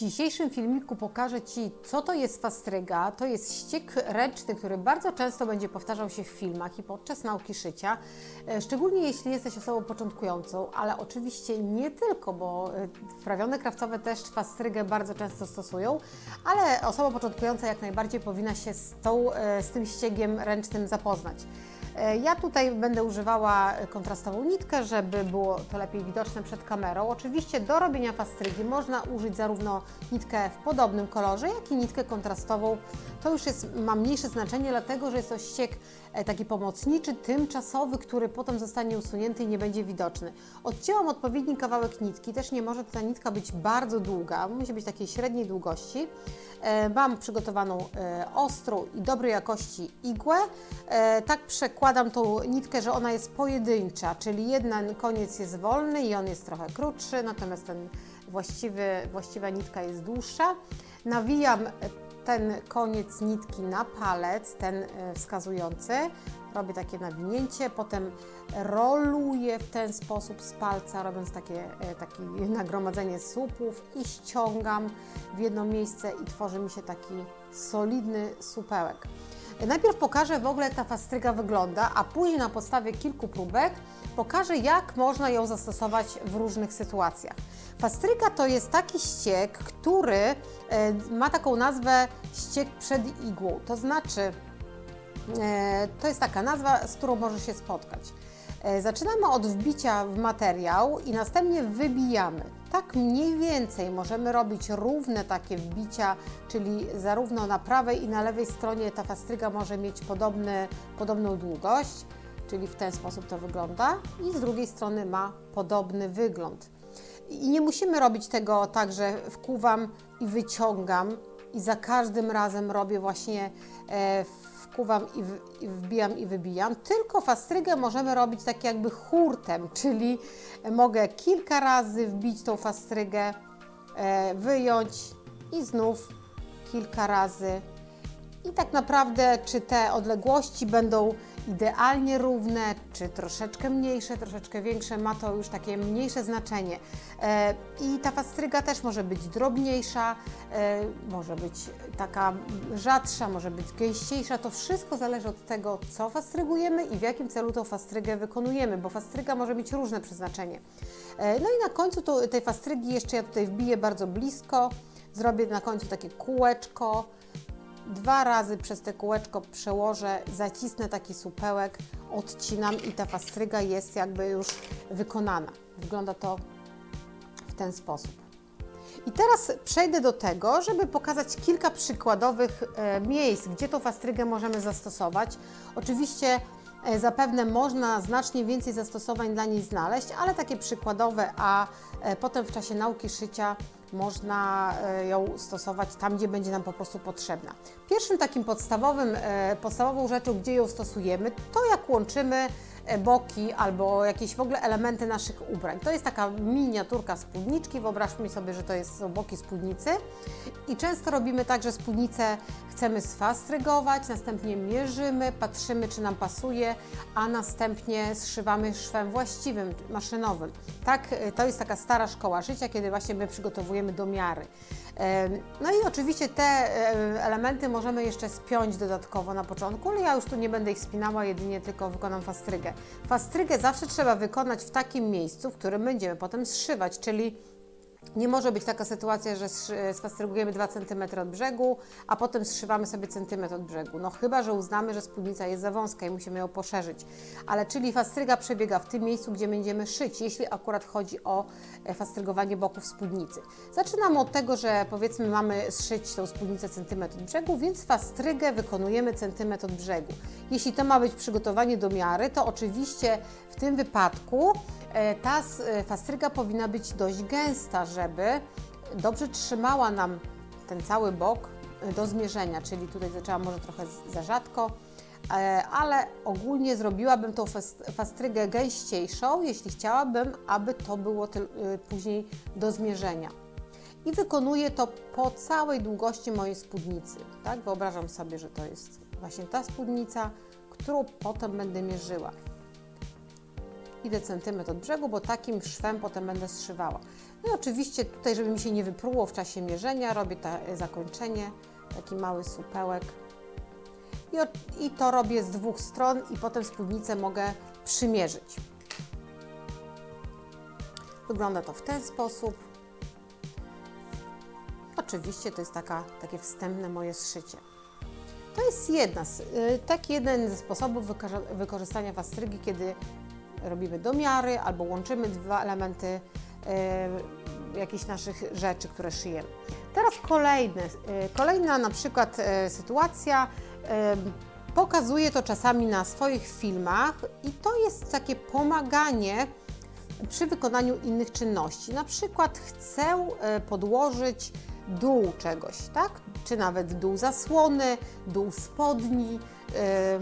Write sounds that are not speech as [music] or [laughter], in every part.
dzisiejszym filmiku pokażę Ci, co to jest fastryga. To jest ściek ręczny, który bardzo często będzie powtarzał się w filmach i podczas nauki szycia, e, szczególnie jeśli jesteś osobą początkującą, ale oczywiście nie tylko, bo e, wprawione krawcowe też fastrygę bardzo często stosują, ale osoba początkująca jak najbardziej powinna się z, tą, e, z tym ściegiem ręcznym zapoznać. E, Ja tutaj będę używała kontrastową nitkę, żeby było to lepiej widoczne przed kamerą. Oczywiście do robienia fastrygi można użyć zarówno nitkę w podobnym kolorze, jak i nitkę kontrastową. To już jest, ma mniejsze znaczenie, dlatego że jest to ściek e, taki pomocniczy, tymczasowy, który potem zostanie usunięty i nie będzie widoczny. Odcięłam odpowiedni kawałek nitki, też nie może ta nitka być bardzo długa, musi być takiej średniej długości. E, Mam przygotowaną e, ostrą i dobrej jakości igłę. Tak przekładam tą nitkę, że ona jest pojedyncza, czyli jeden koniec jest wolny i on jest trochę krótszy, natomiast ten właściwy, właściwa nitka jest dłuższa. Nawijam ten koniec nitki na palec, ten e, wskazujący. Robię takie nawinięcie, potem roluję w ten sposób z palca, robiąc takie, e, takie [laughs] nagromadzenie słupów i ściągam w jedno miejsce i tworzy mi się taki solidny supełek. Najpierw pokażę w ogóle ta fastryga wygląda, a później na podstawie kilku próbek pokażę jak można ją zastosować w różnych sytuacjach. Fastryga to jest taki ściek, który e, ma taką nazwę ściek przed igłą, to znaczy E, To jest taka nazwa, z którą może się spotkać. E, Zaczynamy od wbicia w materiał i następnie wybijamy. Tak mniej więcej możemy robić równe takie wbicia, czyli zarówno na prawej i na lewej stronie ta fastryga może mieć podobny, podobną długość, czyli w ten sposób to wygląda i z drugiej strony ma podobny wygląd. I nie musimy robić tego tak, że wkuwam i wyciągam i za każdym razem robię właśnie e, wkuwam i, w, i wbijam i wybijam, tylko fastrygę możemy robić tak jakby hurtem, czyli mogę kilka razy wbić tą fastrygę, e, wyjąć i znów kilka razy. I tak naprawdę, czy te odległości będą idealnie równe, czy troszeczkę mniejsze, troszeczkę większe, ma to już takie mniejsze znaczenie. E, I ta fastryga też może być drobniejsza, e, może być taka rzadsza, może być gęściejsza. To wszystko zależy od tego, co fastrygujemy i w jakim celu tą fastrygę wykonujemy, bo fastryga może mieć różne przeznaczenie. E, No i na końcu tej fastrygi jeszcze ja tutaj wbiję bardzo blisko, zrobię na końcu takie kółeczko, dwa razy przez te kółeczko przełożę, zacisnę taki supełek, odcinam i ta fastryga jest jakby już wykonana. Wygląda to w ten sposób. I teraz przejdę do tego, żeby pokazać kilka przykładowych e, miejsc, gdzie tą fastrygę możemy zastosować. Oczywiście e, zapewne można znacznie więcej zastosowań dla niej znaleźć, ale takie przykładowe, a e, potem w czasie nauki szycia można e, ją stosować tam, gdzie będzie nam po prostu potrzebna. Pierwszym takim podstawowym, e, podstawową rzeczą, gdzie ją stosujemy, to jak łączymy boki albo jakieś w ogóle elementy naszych ubrań. To jest taka miniaturka spódniczki, wyobraźmy sobie, że to jest, boki spódnicy i często robimy tak, że spódnicę chcemy sfastrygować, następnie mierzymy, patrzymy, czy nam pasuje, a następnie zszywamy szwem właściwym, maszynowym. Tak, e, to jest taka stara szkoła życia, kiedy właśnie my przygotowujemy do miary. No i oczywiście te e, elementy możemy jeszcze spiąć dodatkowo na początku, ale ja już tu nie będę ich spinała, jedynie tylko wykonam fastrygę. Fastrygę zawsze trzeba wykonać w takim miejscu, w którym będziemy potem zszywać, czyli nie może być taka sytuacja, że szy- sfastrygujemy 2 cm od brzegu, a potem zszywamy sobie centymetr od brzegu. No chyba, że uznamy, że spódnica jest za wąska i musimy ją poszerzyć. Ale czyli fastryga przebiega w tym miejscu, gdzie będziemy szyć, jeśli akurat chodzi o e, fastrygowanie boków spódnicy. Zaczynamy od tego, że powiedzmy mamy zszyć tą spódnicę centymetr od brzegu, więc fastrygę wykonujemy centymetr od brzegu. Jeśli to ma być przygotowanie do miary, to oczywiście w tym wypadku e, ta s- e, fastryga powinna być dość gęsta, żeby dobrze trzymała nam ten cały bok e, do zmierzenia, czyli tutaj zaczęłam może trochę za rzadko, e, ale ogólnie zrobiłabym tą fas- fastrygę gęściejszą, jeśli chciałabym, aby to było e, później do zmierzenia. I wykonuję to po całej długości mojej spódnicy. Tak? Wyobrażam sobie, że to jest właśnie ta spódnica, którą potem będę mierzyła. Idę centymetr od brzegu, bo takim szwem potem będę zszywała. No i oczywiście tutaj, żeby mi się nie wypruło w czasie mierzenia, robię to zakończenie, taki mały supełek. I, I to robię z dwóch stron i potem spódnicę mogę przymierzyć. Wygląda to w ten sposób. Oczywiście to jest taka, takie wstępne moje zszycie. To jest jedna, y, taki jeden ze sposobów wykorzystania fastrygi, kiedy robimy domiary albo łączymy dwa elementy y, jakichś naszych rzeczy, które szyjemy. Teraz kolejny, y, kolejna na przykład y, sytuacja. y, Pokazuję to czasami na swoich filmach i to jest takie pomaganie przy wykonaniu innych czynności. Na przykład chcę e, podłożyć dół czegoś, tak? Czy nawet dół zasłony, dół spodni, e,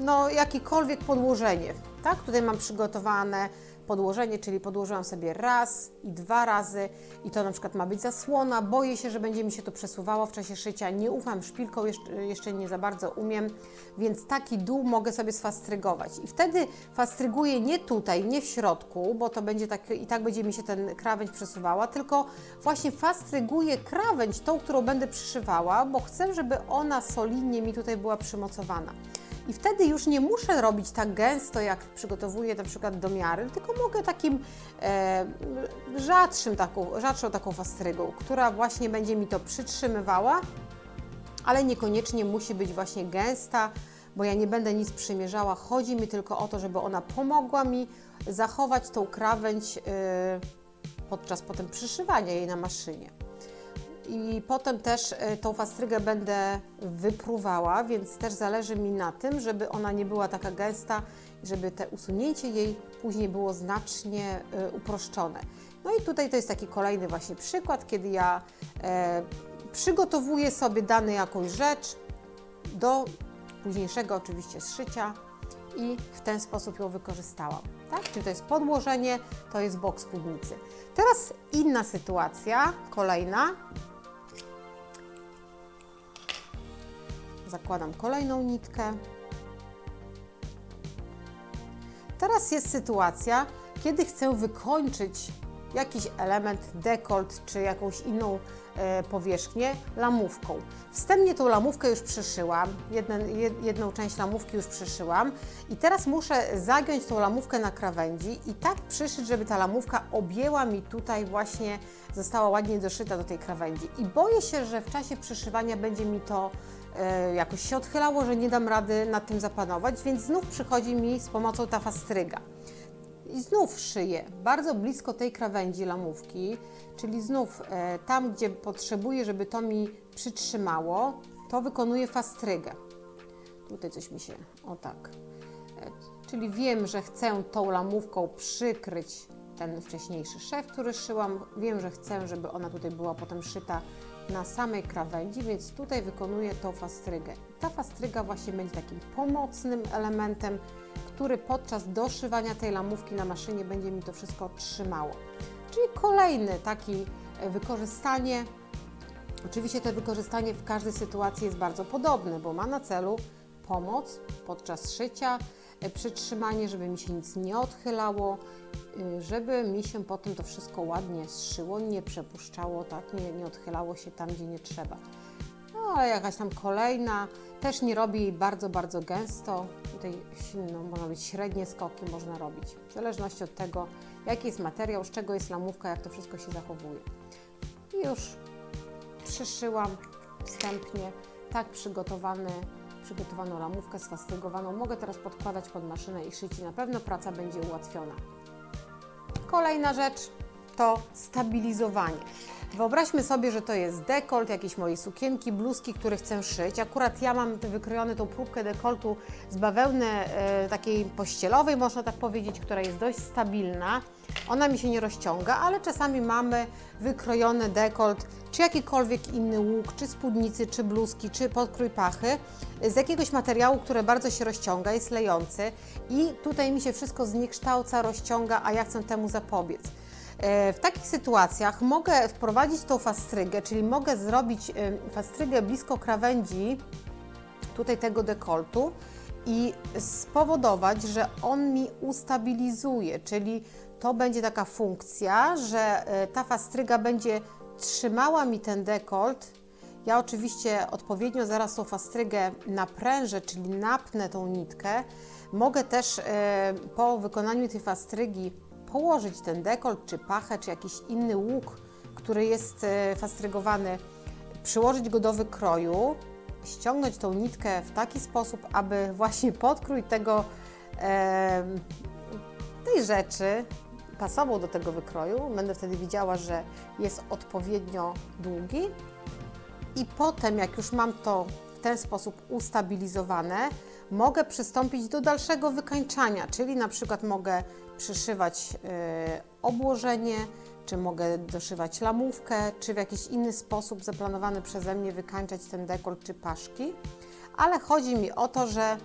no jakiekolwiek podłożenie, tak? Tutaj mam przygotowane podłożenie, czyli podłożyłam sobie raz i dwa razy i to na przykład ma być zasłona. Boję się, że będzie mi się to przesuwało w czasie szycia. Nie ufam szpilką, jeszcze, nie za bardzo umiem, więc taki dół mogę sobie sfastrygować. I wtedy fastryguję nie tutaj, nie w środku, bo to będzie tak i tak będzie mi się ten krawędź przesuwała, tylko właśnie fastryguję krawędź, tą, którą będę przyszywała, bo chcę, żeby ona solidnie mi tutaj była przymocowana. I wtedy już nie muszę robić tak gęsto, jak przygotowuję na przykład domiary, tylko mogę takim e, rzadszym taką, rzadszą taką fastrygą, która właśnie będzie mi to przytrzymywała, ale niekoniecznie musi być właśnie gęsta, bo ja nie będę nic przymierzała. Chodzi mi tylko o to, żeby ona pomogła mi zachować tą krawędź e, podczas potem przyszywania jej na maszynie. I potem też e, tą fastrygę będę wypruwała, więc też zależy mi na tym, żeby ona nie była taka gęsta i żeby te usunięcie jej później było znacznie e, uproszczone. No i tutaj to jest taki kolejny właśnie przykład, kiedy ja e, przygotowuję sobie dane jakąś rzecz do późniejszego oczywiście zszycia i w ten sposób ją wykorzystałam. Tak? Czyli to jest podłożenie, to jest bok spódnicy. Teraz inna sytuacja, kolejna. Zakładam kolejną nitkę. Teraz jest sytuacja, kiedy chcę wykończyć jakiś element, dekolt czy jakąś inną e, powierzchnię lamówką. Wstępnie tą lamówkę już przyszyłam, jed, jedną część lamówki już przyszyłam i teraz muszę zagiąć tą lamówkę na krawędzi i tak przyszyć, żeby ta lamówka objęła mi tutaj właśnie, została ładnie doszyta do tej krawędzi. I boję się, że w czasie przyszywania będzie mi to jakoś się odchylało, że nie dam rady nad tym zapanować, więc znów przychodzi mi z pomocą ta fastryga. I znów szyję bardzo blisko tej krawędzi lamówki, czyli znów e, tam, gdzie potrzebuję, żeby to mi przytrzymało, to wykonuję fastrygę. Tutaj coś mi się, o tak. E, czyli wiem, że chcę tą lamówką przykryć ten wcześniejszy szef, który szyłam. Wiem, że chcę, żeby ona tutaj była potem szyta na samej krawędzi, więc tutaj wykonuję tą fastrygę. Ta fastryga właśnie będzie takim pomocnym elementem, który podczas doszywania tej lamówki na maszynie będzie mi to wszystko trzymało. Czyli kolejny taki e, wykorzystanie. Oczywiście to wykorzystanie w każdej sytuacji jest bardzo podobne, bo ma na celu pomoc podczas szycia, przytrzymanie, żeby mi się nic nie odchylało, y, żeby mi się potem to wszystko ładnie zszyło, nie przepuszczało, tak, nie, nie odchylało się tam, gdzie nie trzeba. No, jakaś tam kolejna, też nie robi jej bardzo, bardzo gęsto. Tutaj no, można być średnie skoki można robić, w zależności od tego, jaki jest materiał, z czego jest lamówka, jak to wszystko się zachowuje. I już przyszyłam wstępnie tak przygotowany, przygotowaną lamówkę sfastrygowaną. Mogę teraz podkładać pod maszynę i szyć i na pewno praca będzie ułatwiona. Kolejna rzecz to stabilizowanie. Wyobraźmy sobie, że to jest dekolt jakiejś mojej sukienki, bluzki, które chcę szyć. Akurat ja mam wykrojone tą próbkę dekoltu z bawełny e, takiej pościelowej, można tak powiedzieć, która jest dość stabilna. Ona mi się nie rozciąga, ale czasami mamy wykrojony dekolt, czy jakikolwiek inny łuk, czy spódnicy, czy bluzki, czy podkrój pachy z jakiegoś materiału, który bardzo się rozciąga, jest lejący i tutaj mi się wszystko zniekształca, rozciąga, a ja chcę temu zapobiec. E, W takich sytuacjach mogę wprowadzić tą fastrygę, czyli mogę zrobić e, fastrygę blisko krawędzi tutaj tego dekoltu i spowodować, że on mi ustabilizuje, czyli to będzie taka funkcja, że e, ta fastryga będzie trzymała mi ten dekolt. Ja oczywiście odpowiednio zaraz tą fastrygę naprężę, czyli napnę tą nitkę. Mogę też po wykonaniu tej fastrygi położyć ten dekolt, czy pachę, czy jakiś inny łuk, który jest e, fastrygowany, przyłożyć go do wykroju, ściągnąć tą nitkę w taki sposób, aby właśnie podkrój tego, tej rzeczy pasował do tego wykroju. Będę wtedy widziała, że jest odpowiednio długi. I potem, jak już mam to w ten sposób ustabilizowane, mogę przystąpić do dalszego wykańczania, czyli na przykład mogę przyszywać e, obłożenie, czy mogę doszywać lamówkę, czy w jakiś inny sposób zaplanowany przeze mnie wykańczać ten dekolt czy paszki. Ale chodzi mi o to, że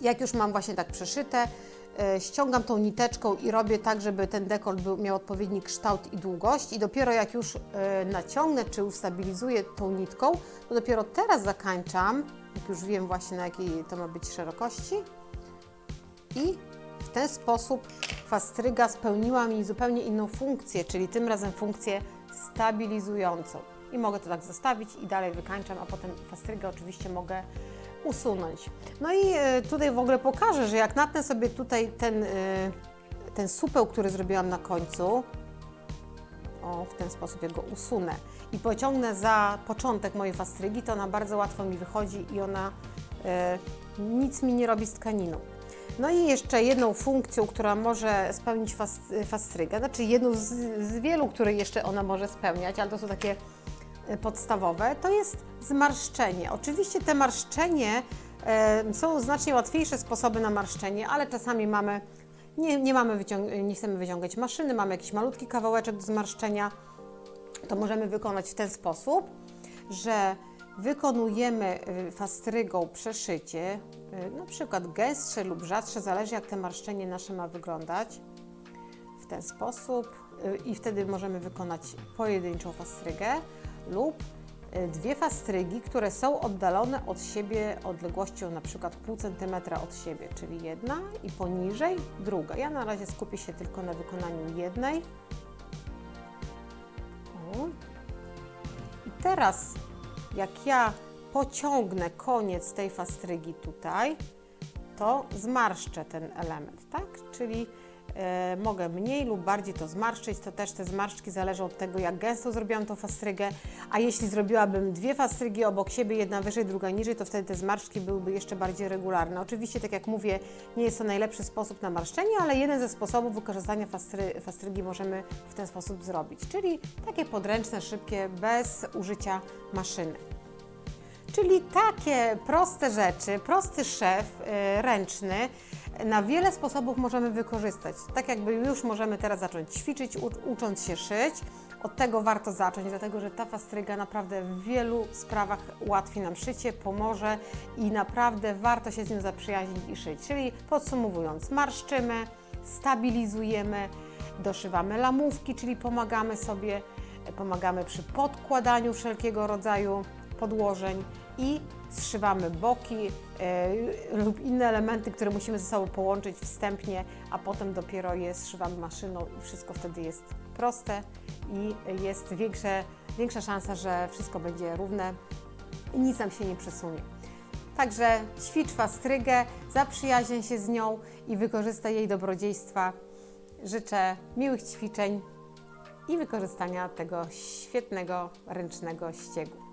jak już mam właśnie tak przeszyte, e, ściągam tą niteczką i robię tak, żeby ten dekolt był, miał odpowiedni kształt i długość i dopiero jak już e, naciągnę czy ustabilizuję tą nitką, to dopiero teraz zakańczam, jak już wiem właśnie na jakiej to ma być szerokości i w ten sposób fastryga spełniła mi zupełnie inną funkcję, czyli tym razem funkcję stabilizującą. I mogę to tak zostawić i dalej wykańczam, a potem fastrygę oczywiście mogę usunąć. No i e, tutaj w ogóle pokażę, że jak natnę sobie tutaj ten, e, ten supeł, który zrobiłam na końcu, o, w ten sposób ja go usunę i pociągnę za początek mojej fastrygi, to ona bardzo łatwo mi wychodzi i ona e, nic mi nie robi z tkaniną. No i jeszcze jedną funkcją, która może spełnić fas, fastrygę, znaczy jedną z, z wielu, które jeszcze ona może spełniać, ale to są takie e, podstawowe, to jest zmarszczenie. Oczywiście te marszczenie e, są znacznie łatwiejsze sposoby na marszczenie, ale czasami mamy, nie, nie, mamy nie chcemy wyciągać maszyny, mamy jakiś malutki kawałeczek do zmarszczenia, to możemy wykonać w ten sposób, że wykonujemy y, fastrygą przeszycie, y, na przykład gęstsze lub rzadsze, zależy jak te marszczenie nasze ma wyglądać. W ten sposób y, i wtedy możemy wykonać pojedynczą fastrygę lub dwie fastrygi, które są oddalone od siebie odległością na przykład pół centymetra od siebie, czyli jedna i poniżej druga. Ja na razie skupię się tylko na wykonaniu jednej. Teraz jak ja pociągnę koniec tej fastrygi tutaj, to zmarszczę ten element, tak? Czyli mogę mniej lub bardziej to zmarszczyć, to też te zmarszczki zależą od tego, jak gęsto zrobiłam tą fastrygę, a jeśli zrobiłabym dwie fastrygi obok siebie, jedna wyżej, druga niżej, to wtedy te zmarszczki byłyby jeszcze bardziej regularne. Oczywiście, tak jak mówię, nie jest to najlepszy sposób na marszczenie, ale jeden ze sposobów wykorzystania fastry, fastrygi możemy w ten sposób zrobić, czyli takie podręczne, szybkie, bez użycia maszyny. Czyli takie proste rzeczy, prosty szef y, ręczny na wiele sposobów możemy wykorzystać. Tak jakby już możemy teraz zacząć ćwiczyć, ucząc się szyć. Od tego warto zacząć, dlatego że ta fastryga naprawdę w wielu sprawach ułatwi nam szycie, pomoże i naprawdę warto się z nią zaprzyjaźnić i szyć. Czyli podsumowując, marszczymy, stabilizujemy, doszywamy lamówki, czyli pomagamy sobie, pomagamy przy podkładaniu wszelkiego rodzaju podłożeń i zszywamy boki e, lub inne elementy, które musimy ze sobą połączyć wstępnie, a potem dopiero je zszywamy maszyną i wszystko wtedy jest proste i jest większe, większa szansa, że wszystko będzie równe i nic nam się nie przesunie. Także ćwicz fastrygę, zaprzyjaźń się z nią i wykorzystaj jej dobrodziejstwa. Życzę miłych ćwiczeń i wykorzystania tego świetnego ręcznego ściegu.